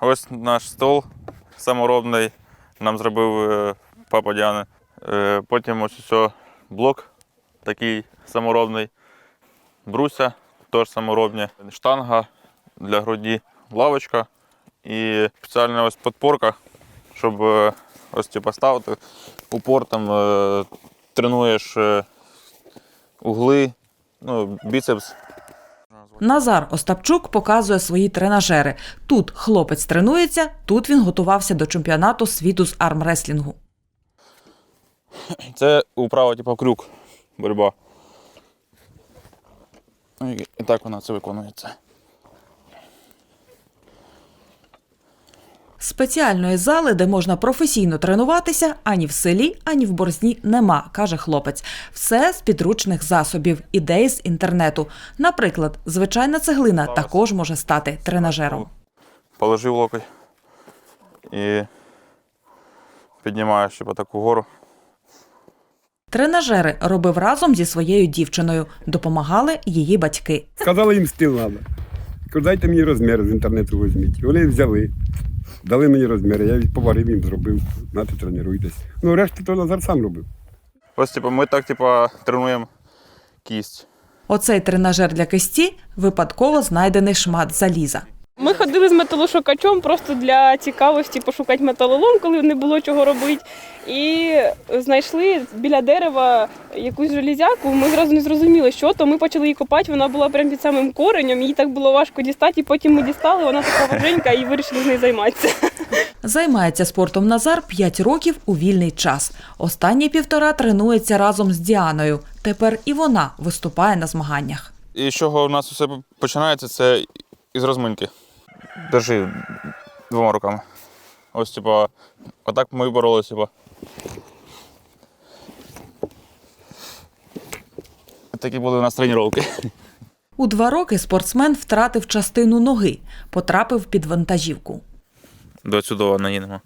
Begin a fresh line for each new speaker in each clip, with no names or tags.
Ось наш стол саморобний. Нам зробив е, папа Діани. Е, Потім ось ось блок такий саморобний. Бруся теж саморобні. Штанга для груді, лавочка і спеціальна ось підпорка, щоб е, ось типу, ставити упор там тренуєш угли, ну, біцепс.
Назар Остапчук показує свої тренажери. Тут хлопець тренується, тут він готувався до чемпіонату світу з армреслінгу.
Це управа, типу, крюк, боротьба. І так вона це виконується.
Спеціальної зали, де можна професійно тренуватися, ані в селі, ані в борзні нема, каже хлопець. Все з підручних засобів, ідей з інтернету. Наприклад, звичайна цеглина також може стати тренажером.
Положив локоть і піднімаєш типу, таку гору.
Тренажери робив разом зі своєю дівчиною. Допомагали її батьки.
Сказали їм стіл треба. Кажу, дайте мені розміри з інтернету візьміть. Вони взяли. Дали мені розміри, я поварив їм, зробив, знаєте, тренуйтесь. Ну, решту то Назар сам робив.
Ось типу, ми так типу, тренуємо кість.
Оцей тренажер для кисті випадково знайдений шмат заліза.
Ми ходили з металошукачом просто для цікавості пошукати металолом, коли не було чого робити. І знайшли біля дерева якусь железяку. Ми зразу не зрозуміли, що то. Ми почали її копати. Вона була прямо під самим коренем. Її так було важко дістати. І потім ми дістали. Вона така важенька і вирішили з нею займатися.
Займається спортом Назар 5 років у вільний час. Останні півтора тренується разом з Діаною. Тепер і вона виступає на змаганнях.
І з чого у нас все починається, це із розминки. Держи двома руками. Ось, типу, отак ми боролися, типу. Такі були у нас тренування.
У два роки спортсмен втратив частину ноги, потрапив під вантажівку.
До чудово наїдемо.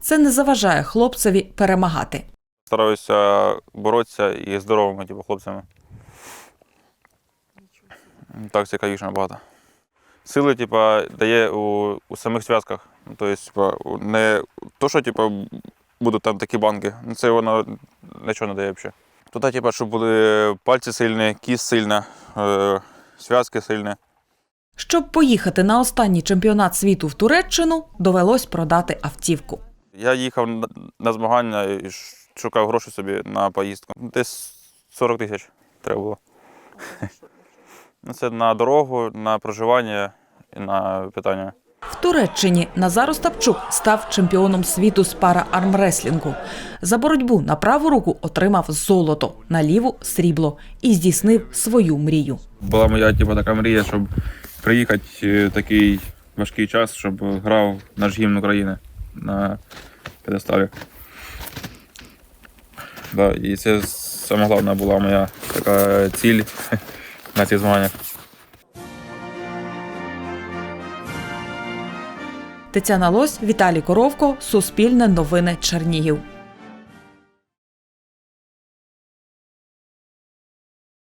Це не заважає хлопцеві перемагати.
Стараюся боротися і здоровими типу, хлопцями. Так цікавіше набагато. Сили, типу, дає у, у самих зв'язках. Тобто, типу, не то, що типу, будуть там такі банки, ну, це воно нічого не дає взагалі. Туди, типу, щоб були пальці сильні, кість сильна, е, зв'язки сильні.
Щоб поїхати на останній чемпіонат світу в Туреччину, довелось продати автівку.
Я їхав на змагання і шукав гроші собі на поїздку. Десь 40 тисяч треба було. Це на дорогу, на проживання і на питання.
В Туреччині Назар Остапчук став чемпіоном світу з пара-армреслінгу. За боротьбу на праву руку отримав золото, на ліву срібло і здійснив свою мрію.
Була моя типу, така мрія, щоб приїхати в такий важкий час, щоб грав наш гімн України на п'єдесталі. Да, і це саме головна була моя така ціль на цих змаганнях.
Тетяна Лось, Віталій Коровко, Суспільне новини Чернігів.